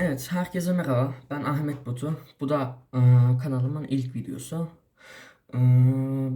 Evet, herkese merhaba. Ben Ahmet Batu. Bu da e, kanalımın ilk videosu. E,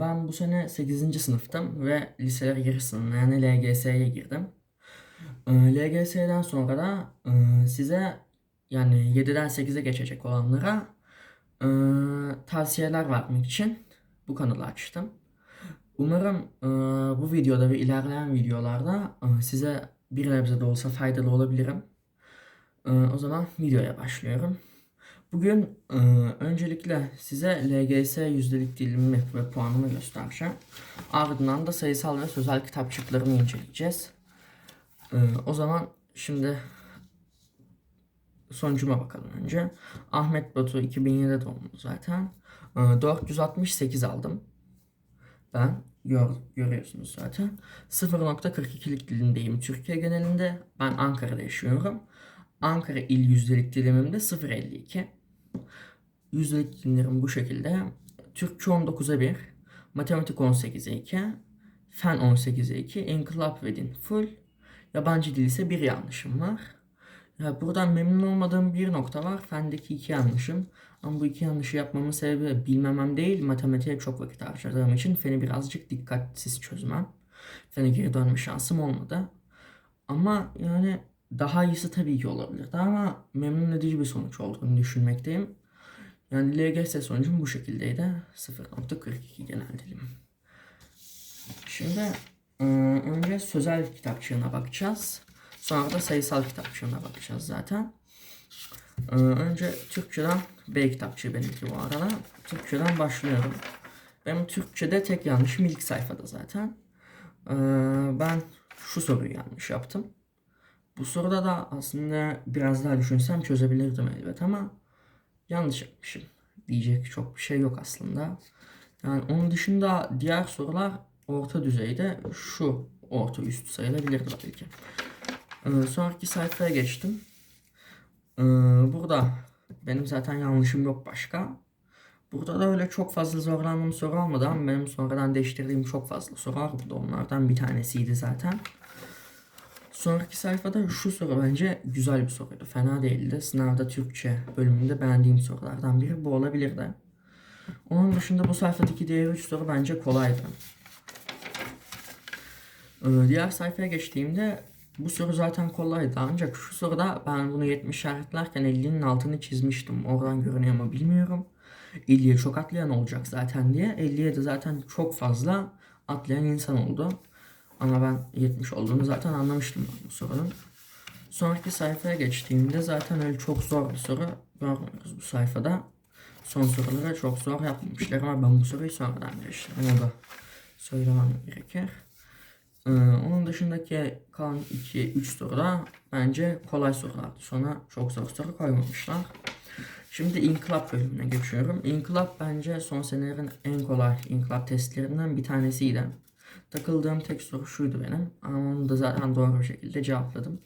ben bu sene 8. sınıftım ve liseler yarısına yani LGS'ye girdim. E, LGS'den sonra da e, size yani 7'den 8'e geçecek olanlara e, tavsiyeler vermek için bu kanalı açtım. Umarım e, bu videoda ve ilerleyen videolarda e, size bir nebze de olsa faydalı olabilirim. Ee, o zaman videoya başlıyorum. Bugün e, öncelikle size LGS yüzdelik dilimimi ve puanımı göstereceğim. Ardından da sayısal ve sözel kitapçıklarımı inceleyeceğiz. Ee, o zaman şimdi sonucuma bakalım önce. Ahmet Batu 2007 doğumlu zaten. Ee, 468 aldım. Ben gör, görüyorsunuz zaten. 0.42'lik dilimdeyim Türkiye genelinde. Ben Ankara'da yaşıyorum. Ankara il yüzdelik dilimimde 0.52. Yüzdelik dilimlerim bu şekilde. Türkçe 19'a 1, matematik 18'e 2, fen 18'e 2, inkılap ve din full. Yabancı dil ise bir yanlışım var. Ya buradan memnun olmadığım bir nokta var. Fendeki iki yanlışım. Ama bu iki yanlışı yapmamın sebebi bilmemem değil, matematiğe çok vakit harcadığım için feni birazcık dikkatsiz çözmem. Fene geri dönme şansım olmadı. Ama yani daha iyisi tabii ki olabilirdi ama memnun edici bir sonuç olduğunu düşünmekteyim. Yani LGS sonucum bu şekildeydi. 0.42 genel dilim. Şimdi e, önce sözel kitapçığına bakacağız. Sonra da sayısal kitapçığına bakacağız zaten. Önce Türkçeden B kitapçığı benimki bu arada. Türkçeden başlıyorum. Benim Türkçede tek yanlışım ilk sayfada zaten. Ben şu soruyu yanlış yaptım. Bu soruda da aslında biraz daha düşünsem çözebilirdim elbet ama yanlış yapmışım. Diyecek çok bir şey yok aslında. Yani onun dışında diğer sorular orta düzeyde şu orta üst sayılabilirdi belki. Ee, sonraki sayfaya geçtim. Ee, burada benim zaten yanlışım yok başka. Burada da öyle çok fazla zorlandığım soru olmadı ama benim sonradan değiştirdiğim çok fazla soru var. Bu da onlardan bir tanesiydi zaten. Sonraki sayfada şu soru bence güzel bir soruydu. Fena değildi. Sınavda Türkçe bölümünde beğendiğim sorulardan biri bu olabilirdi. Onun dışında bu sayfadaki diğer üç soru bence kolaydı. Ee, Diğer sayfaya geçtiğimde bu soru zaten kolaydı ancak şu soruda ben bunu 70 işaretlerken 50'nin altını çizmiştim. Oradan görünüyor mu bilmiyorum. 50'ye çok atlayan olacak zaten diye. 50'ye de zaten çok fazla atlayan insan oldu. Ama ben 70 olduğunu zaten anlamıştım bu sorunun. Sonraki sayfaya geçtiğimde zaten öyle çok zor bir soru görmüyoruz bu sayfada. Son soruları çok zor yapmamışlar ama ben bu soruyu sonradan değiştirdim. O da söylemem gerekir. Ee, onun dışındaki kalan 2-3 soruda bence kolay sorulardı. Sonra çok zor soru koymamışlar. Şimdi inkılap bölümüne geçiyorum. İnkılap bence son senelerin en kolay inkılap testlerinden bir tanesiydi. Takıldığım tek soru şuydu benim. Ama onu da zaten doğru bir şekilde cevapladım.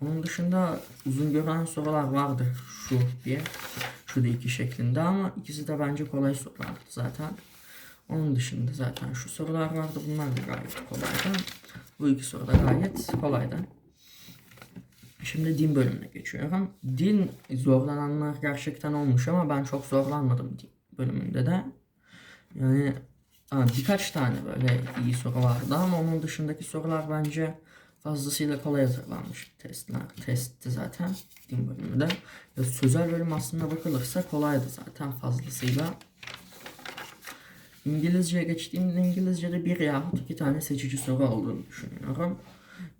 Onun dışında uzun gören sorular vardı. Şu diye. Şu da iki şeklinde ama ikisi de bence kolay sorulardı zaten. Onun dışında zaten şu sorular vardı. Bunlar da gayet kolaydı. Bu iki soru da gayet kolaydı. Şimdi din bölümüne geçiyorum. Din zorlananlar gerçekten olmuş ama ben çok zorlanmadım din bölümünde de. Yani ha, birkaç tane böyle iyi soru vardı ama onun dışındaki sorular bence fazlasıyla kolay hazırlanmış testler. Testti zaten din bölümünde. Ya, sözel bölüm aslında bakılırsa kolaydı zaten fazlasıyla. İngilizceye geçtiğimde İngilizce'de bir yahut iki tane seçici soru olduğunu düşünüyorum.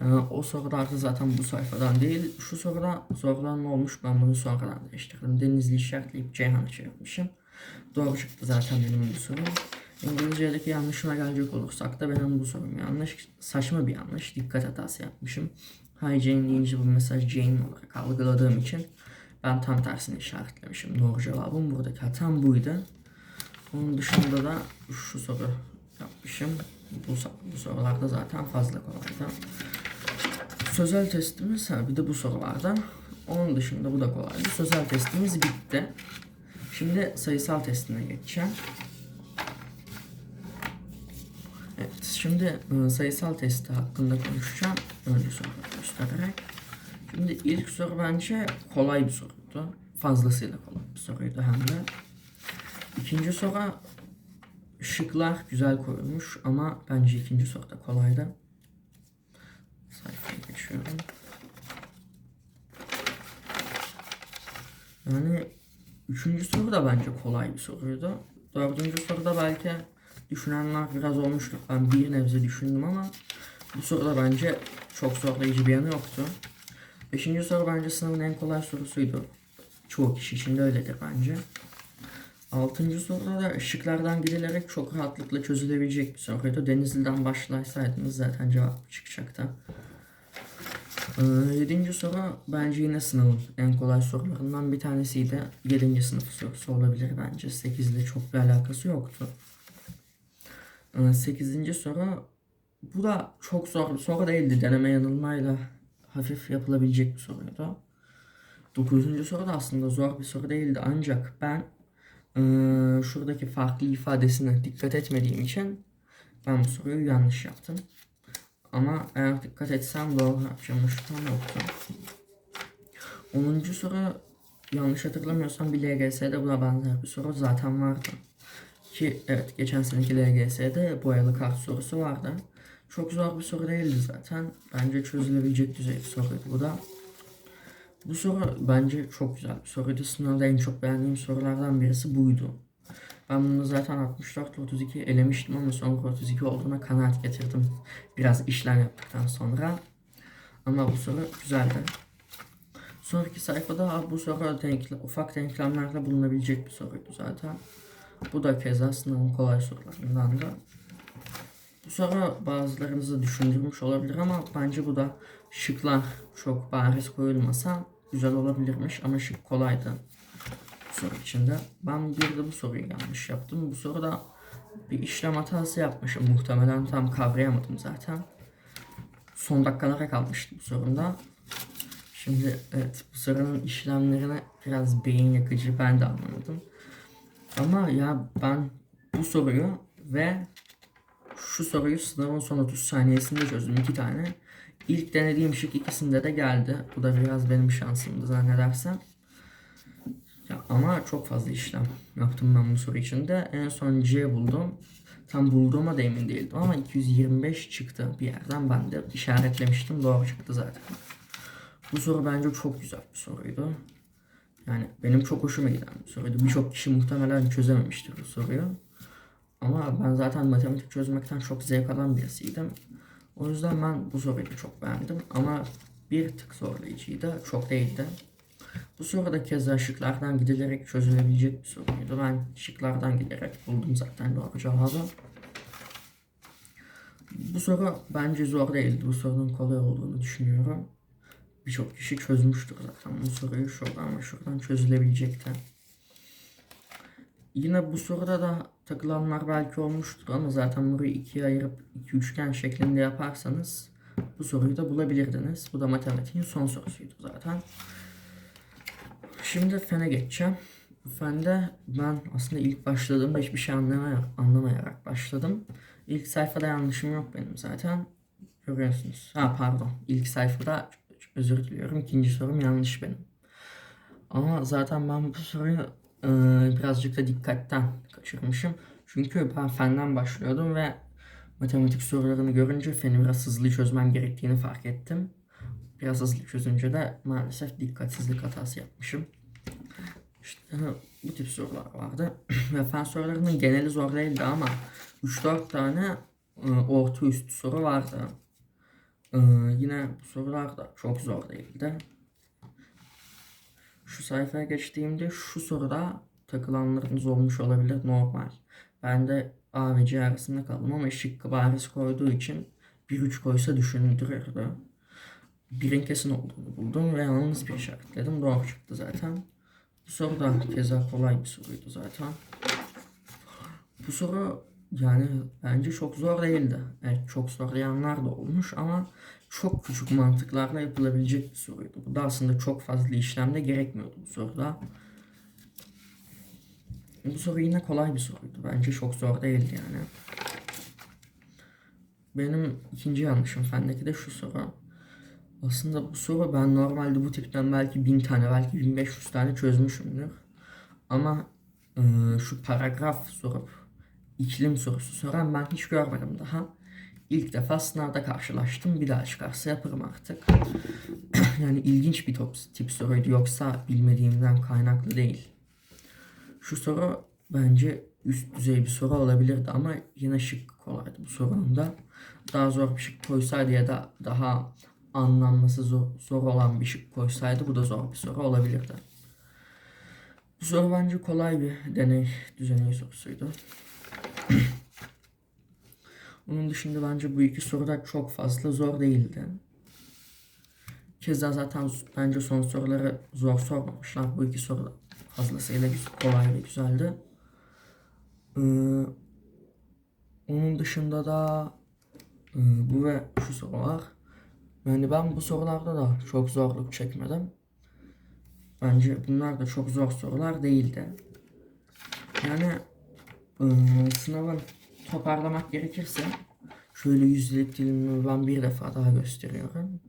Yani o sorular da zaten bu sayfadan değil. Şu soruda zorlanma olmuş. Ben bunu sonradan değiştirdim. Denizli işaretleyip Ceyhan'a çevirmişim. Doğru çıktı zaten benim bu sorum. İngilizce'deki yanlışına gelecek olursak da benim bu sorum yanlış. Saçma bir yanlış. Dikkat hatası yapmışım. Hi Jane deyince bu mesaj Jane olarak algıladığım için ben tam tersini işaretlemişim. Doğru cevabım buradaki hatam buydu. Onun dışında da şu soru yapmışım. Bu, bu sorularda zaten fazla kolaydı. Sözel testimiz ha bir de bu sorularda. Onun dışında bu da kolaydı. Sözel testimiz bitti. Şimdi sayısal testine geçeceğim. Şimdi e, sayısal testi hakkında konuşacağım. Önce soruları göstererek. Şimdi ilk soru bence kolay bir soruydu. Fazlasıyla kolay bir soruydu hem de. İkinci soru şıklar güzel koyulmuş ama bence ikinci soru da kolaydı. Sayfaya geçiyorum. Yani üçüncü soru da bence kolay bir soruydu. Dördüncü soruda belki düşünenler biraz olmuştur. Ben bir nebze düşündüm ama bu soruda bence çok zorlayıcı bir yanı yoktu. Beşinci soru bence sınavın en kolay sorusuydu. Çoğu kişi için de öyledir bence. Altıncı soruda da ışıklardan gidilerek çok rahatlıkla çözülebilecek bir soruydu. Denizli'den başlaysaydınız zaten cevap çıkacaktı. Ee, yedinci soru bence yine sınavın en kolay sorularından bir tanesiydi. Yedinci sınıf sorusu olabilir bence. Sekizle çok bir alakası yoktu. Ee, sekizinci soru bu da çok zor bir soru değildi. Deneme yanılmayla hafif yapılabilecek bir soruydu. Dokuzuncu soru da aslında zor bir soru değildi. Ancak ben eee, şuradaki farklı ifadesine dikkat etmediğim için ben bu soruyu yanlış yaptım. Ama eğer dikkat etsem doğru yapacağım şüphem yoktu. Onuncu soru yanlış hatırlamıyorsam bir LGS'de buna benzer bir soru zaten vardı. Ki evet geçen seneki LGS'de boyalı kart sorusu vardı. Çok zor bir soru değildi zaten. Bence çözülebilecek düzey bir soruydu bu da. Bu soru bence çok güzel bir soruydu. Sınavda en çok beğendiğim sorulardan birisi buydu. Ben bunu zaten 64 32 elemiştim ama sonra 32 olduğuna kanaat getirdim. Biraz işlem yaptıktan sonra. Ama bu soru güzeldi. Sonraki sayfada bu soru denkle, ufak denklemlerle bulunabilecek bir soruydu zaten. Bu da keza sınavın kolay sorularından da. Bu soru bazılarınızı düşündürmüş olabilir ama bence bu da şıklar çok bariz koyulmasa güzel olabilirmiş ama şık kolaydı bu soru içinde. Ben bir de bu soruyu yanlış yaptım. Bu soruda bir işlem hatası yapmışım. Muhtemelen tam kavrayamadım zaten. Son dakikalara kalmıştım bu sorunda. Şimdi evet bu sorunun işlemlerine biraz beyin yakıcı ben de anlamadım. Ama ya ben bu soruyu ve şu soruyu sınavın son 30 saniyesinde çözdüm iki tane. İlk denediğim şık ikisinde de geldi. Bu da biraz benim şansımdı zannedersem. Ya ama çok fazla işlem yaptım ben bu soru içinde. En son C buldum. Tam bulduğuma da emin değildim ama 225 çıktı bir yerden. Ben de işaretlemiştim. Doğru çıktı zaten. Bu soru bence çok güzel bir soruydu. Yani benim çok hoşuma giden bir soruydu. Birçok kişi muhtemelen çözememiştir bu soruyu. Ama ben zaten matematik çözmekten çok zevk alan birisiydim. O yüzden ben bu soruyu da çok beğendim. Ama bir tık zorlayıcıydı. Çok değildi. Bu soru da keza şıklardan gidilerek çözülebilecek bir soruydu. Ben şıklardan giderek buldum zaten doğru cevabı. Bu soru bence zor değildi. Bu sorunun kolay olduğunu düşünüyorum. Birçok kişi çözmüştür zaten bu soruyu şuradan ve şuradan çözülebilecekti. Yine bu soruda da takılanlar belki olmuştur ama zaten burayı ikiye ayırıp iki üçgen şeklinde yaparsanız bu soruyu da bulabilirdiniz. Bu da matematiğin son sorusuydu zaten. Şimdi fene geçeceğim. Fende ben aslında ilk başladığımda hiçbir şey anlamayarak başladım. İlk sayfada yanlışım yok benim zaten. Görüyorsunuz. Ha pardon. İlk sayfada özür diliyorum. İkinci sorum yanlış benim. Ama zaten ben bu soruyu e, birazcık da dikkatten kaçırmışım. Çünkü ben fenden başlıyordum ve matematik sorularını görünce feni biraz hızlı çözmem gerektiğini fark ettim. Biraz hızlı çözünce de maalesef dikkatsizlik hatası yapmışım. İşte bu tip sorular vardı. Ve fen sorularının geneli zor değildi ama 3-4 tane e, orta üst soru vardı. E, yine bu sorular da çok zor değildi. Şu sayfaya geçtiğimde şu soruda takılanlarınız olmuş olabilir normal. Ben de A ve C arasında kaldım ama şıkkı bariz koyduğu için 1-3 koysa düşündürürdü. Birin kesin olduğunu buldum ve yalnız bir işaretledim. Doğru çıktı zaten. Bu soru da keza kolay bir soruydu zaten. Bu soru yani bence çok zor değildi. Evet çok zorlayanlar da olmuş ama çok küçük mantıklarla yapılabilecek bir soruydu. Bu da aslında çok fazla işlemde gerekmiyordu bu soruda. Bu soru yine kolay bir soruydu. Bence çok zor değildi yani. Benim ikinci yanlışım fendeki de şu soru. Aslında bu soru ben normalde bu tipten belki 1000 tane belki 1500 tane çözmüşümdür. Ama e, şu paragraf sorup iklim sorusu soran ben hiç görmedim daha. İlk defa sınavda karşılaştım. Bir daha çıkarsa yaparım artık. yani ilginç bir top, tip soruydu yoksa bilmediğimden kaynaklı değil. Şu soru bence üst düzey bir soru olabilirdi ama yine şık kolaydı bu sorunun da. Daha zor bir şık koysaydı ya da daha anlanması zor, zor olan bir şık koysaydı bu da zor bir soru olabilirdi. Bu soru bence kolay bir deney düzeni sorusuydu. Onun dışında bence bu iki soru da çok fazla zor değildi. Keza zaten bence son soruları zor sormamışlar. Bu iki soru fazlasıyla kolay ve güzeldi. Ee, onun dışında da e, bu ve şu soru var. Yani ben bu sorularda da çok zorluk çekmedim. Bence bunlar da çok zor sorular değildi. Yani sınavın toparlamak gerekirse şöyle yüzdelik dilimimi ben bir defa daha gösteriyorum.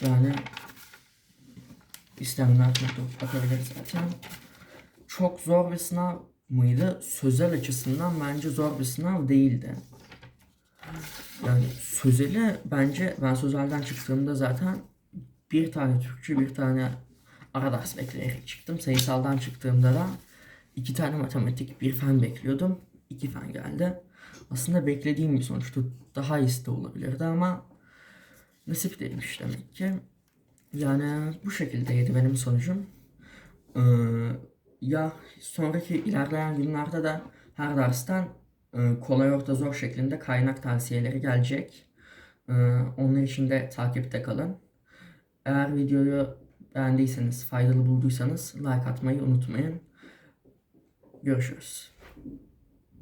Yani isteyenler burada bakabilir zaten. Çok zor bir sınav mıydı? Sözel açısından bence zor bir sınav değildi. Yani sözeli bence ben sözelden çıktığımda zaten bir tane Türkçe bir tane ara ders bekleyerek çıktım. Sayısaldan çıktığımda da iki tane matematik bir fen bekliyordum. İki fen geldi. Aslında beklediğim bir sonuçtu. Daha iyisi de olabilirdi ama nasip değilmiş demek ki. Yani bu şekildeydi benim sonucum. Ee, ya sonraki ilerleyen günlerde de her dersten e, kolay orta zor şeklinde kaynak tavsiyeleri gelecek. Ee, onlar için de takipte kalın. Eğer videoyu beğendiyseniz, faydalı bulduysanız like atmayı unutmayın. Görüşürüz.